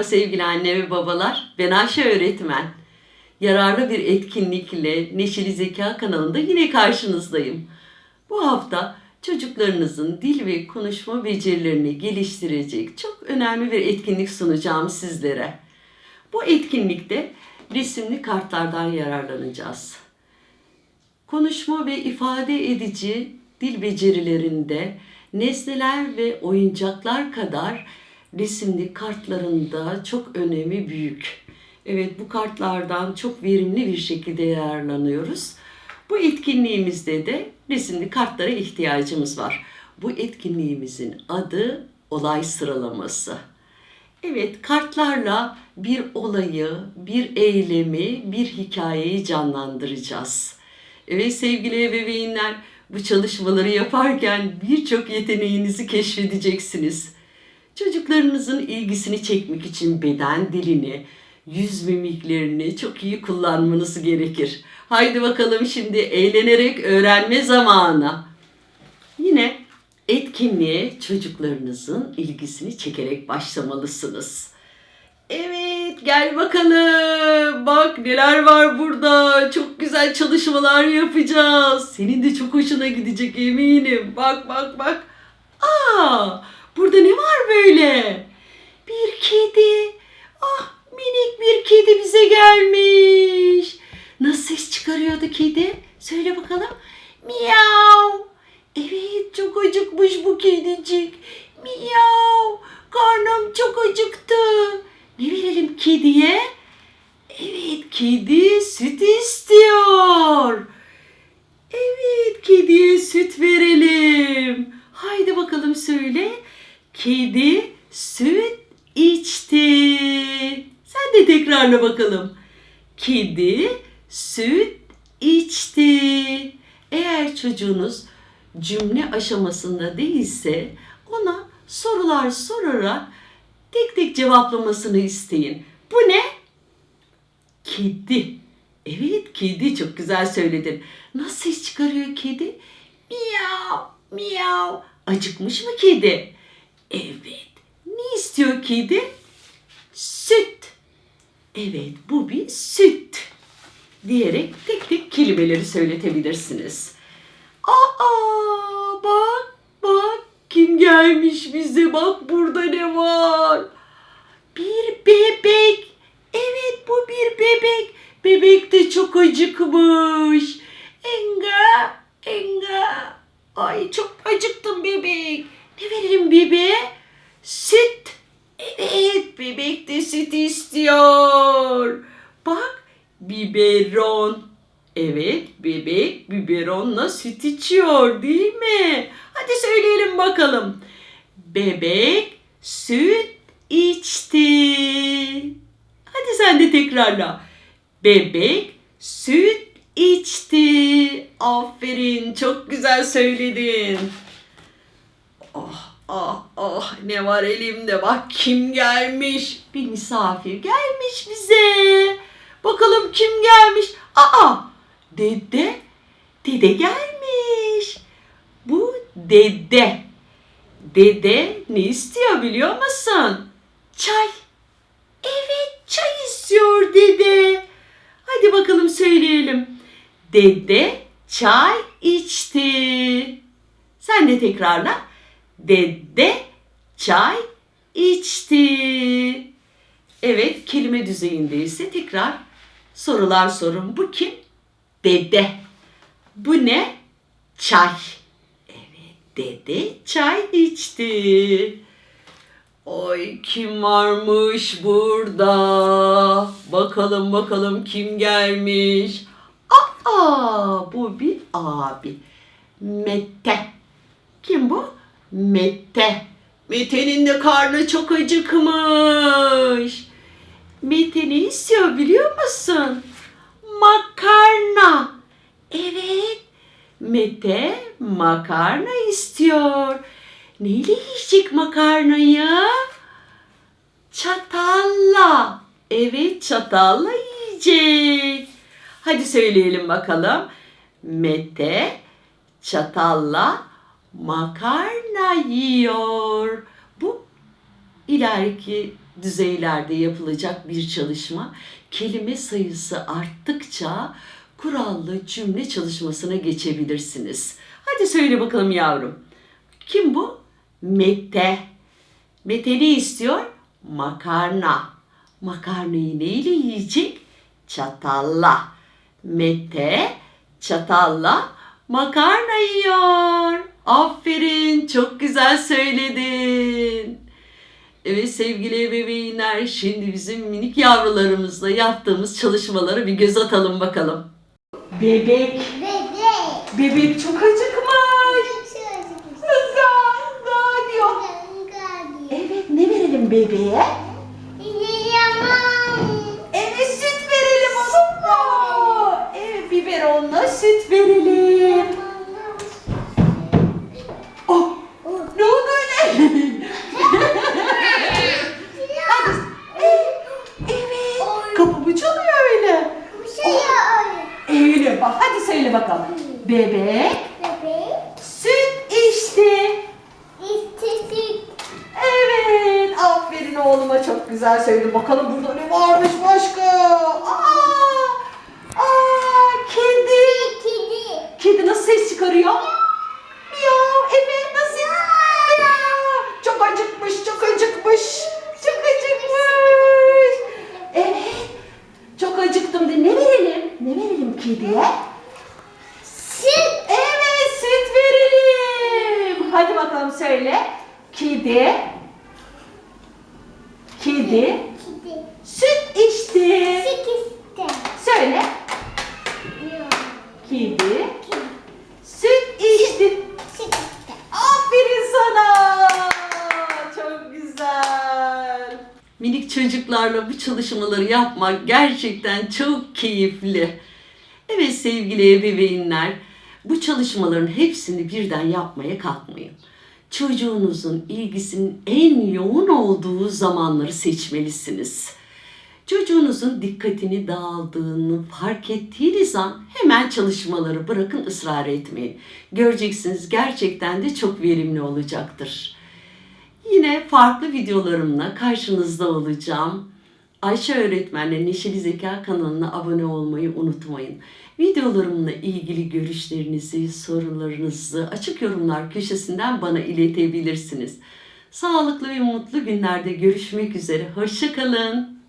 Merhaba sevgili anne ve babalar. Ben Ayşe öğretmen. Yararlı bir etkinlikle Neşeli Zeka kanalında yine karşınızdayım. Bu hafta çocuklarınızın dil ve konuşma becerilerini geliştirecek çok önemli bir etkinlik sunacağım sizlere. Bu etkinlikte resimli kartlardan yararlanacağız. Konuşma ve ifade edici dil becerilerinde nesneler ve oyuncaklar kadar resimli kartlarında çok önemi büyük. Evet bu kartlardan çok verimli bir şekilde yararlanıyoruz. Bu etkinliğimizde de resimli kartlara ihtiyacımız var. Bu etkinliğimizin adı olay sıralaması. Evet, kartlarla bir olayı, bir eylemi, bir hikayeyi canlandıracağız. Evet sevgili ebeveynler, bu çalışmaları yaparken birçok yeteneğinizi keşfedeceksiniz. Çocuklarınızın ilgisini çekmek için beden dilini, yüz mimiklerini çok iyi kullanmanız gerekir. Haydi bakalım şimdi eğlenerek öğrenme zamanı. Yine etkinliğe çocuklarınızın ilgisini çekerek başlamalısınız. Evet gel bakalım. Bak neler var burada. Çok güzel çalışmalar yapacağız. Senin de çok hoşuna gidecek eminim. Bak bak bak. Aa, burada ne var böyle? Bir kedi. Ah minik bir kedi bize gelmiş. Nasıl ses çıkarıyordu kedi? Söyle bakalım. Miyav. Evet çok acıkmış bu kedicik. Miyav. Karnım çok acıktı. Ne verelim kediye? Evet kedi süt istiyor. Evet kediye süt verelim. Haydi bakalım söyle. Kedi süt içti. Sen de tekrarla bakalım. Kedi süt içti. Eğer çocuğunuz cümle aşamasında değilse ona sorular sorarak tek tek cevaplamasını isteyin. Bu ne? Kedi. Evet kedi çok güzel söyledin. Nasıl ses çıkarıyor kedi? Miyav miyav. Acıkmış mı kedi? Evet. Ne istiyor kedi? Süt. Evet bu bir süt. Diyerek tek tek kelimeleri söyletebilirsiniz. Aa bak bak kim gelmiş bize bak burada ne var? Bir bebek. Evet bu bir bebek. Bebek de çok acıkmış. Enga, enga. Ay çok acıktım bebek. Ne verelim bebeğe? Süt. Evet bebek de süt istiyor. Bak biberon. Evet bebek biberonla süt içiyor değil mi? Hadi söyleyelim bakalım. Bebek süt içti. Hadi sen de tekrarla. Bebek süt içti. Aferin çok güzel söyledin. Ah ah ah ne var elimde bak kim gelmiş. Bir misafir gelmiş bize. Kim gelmiş. Aa dede. Dede gelmiş. Bu dede. Dede ne istiyor biliyor musun? Çay. Evet çay istiyor dede. Hadi bakalım söyleyelim. Dede çay içti. Sen de tekrarla. Dede çay içti. Evet kelime düzeyindeyse tekrar sorular sorun. Bu kim? Dede. Bu ne? Çay. Evet dede çay içti. Oy kim varmış burada? Bakalım bakalım kim gelmiş? Aa bu bir abi. Mete. Kim bu? Mete. Mete'nin de karnı çok acıkmış. Mete ne istiyor biliyor musun? Makarna. Evet. Mete makarna istiyor. Neyle yiyecek makarnayı? Çatalla. Evet çatalla yiyecek. Hadi söyleyelim bakalım. Mete çatalla makarna yiyor. Bu ileriki düzeylerde yapılacak bir çalışma. Kelime sayısı arttıkça kurallı cümle çalışmasına geçebilirsiniz. Hadi söyle bakalım yavrum. Kim bu? Mete. Mete ne istiyor? Makarna. Makarnayı neyle yiyecek? Çatalla. Mete çatalla makarna yiyor. Aferin, çok güzel söyledin. Evet sevgili ebeveynler, şimdi bizim minik yavrularımızla yaptığımız çalışmalara bir göz atalım bakalım. Bebek, Bebek. bebek çok acıkmış. Hızla, hızla diyor. Evet, ne verelim bebeğe? Evet, süt verelim onunla. Evet, biberonla süt verelim. Oh, ne oldu öyle? Hadi. Evet, kapımı çalıyor öyle. Bak, hadi söyle bakalım. Bebek süt içti. Evet, aferin oğluma çok güzel söyledin. Bakalım burada ne varmış başka? Aa, aa, kedi. Kedi nasıl ses çıkarıyor? Miyav, evet nasıl? Miyav. Çok acıkmış, çok acıkmış. Çok acıkmış. Evet, çok acıktım de ne kediye? Evet, süt verelim. Hadi bakalım söyle. Kedi. Kedi. Süt içti. Söyle. Kedi. Süt içti. Aferin sana. Çok güzel. Minik çocuklarla bu çalışmaları yapmak gerçekten çok keyifli. Evet sevgili ebeveynler, bu çalışmaların hepsini birden yapmaya kalkmayın. Çocuğunuzun ilgisinin en yoğun olduğu zamanları seçmelisiniz. Çocuğunuzun dikkatini dağıldığını fark ettiğiniz an hemen çalışmaları bırakın ısrar etmeyin. Göreceksiniz gerçekten de çok verimli olacaktır. Yine farklı videolarımla karşınızda olacağım. Ayşe Öğretmen'le Neşeli Zeka kanalına abone olmayı unutmayın. Videolarımla ilgili görüşlerinizi, sorularınızı açık yorumlar köşesinden bana iletebilirsiniz. Sağlıklı ve mutlu günlerde görüşmek üzere. Hoşçakalın.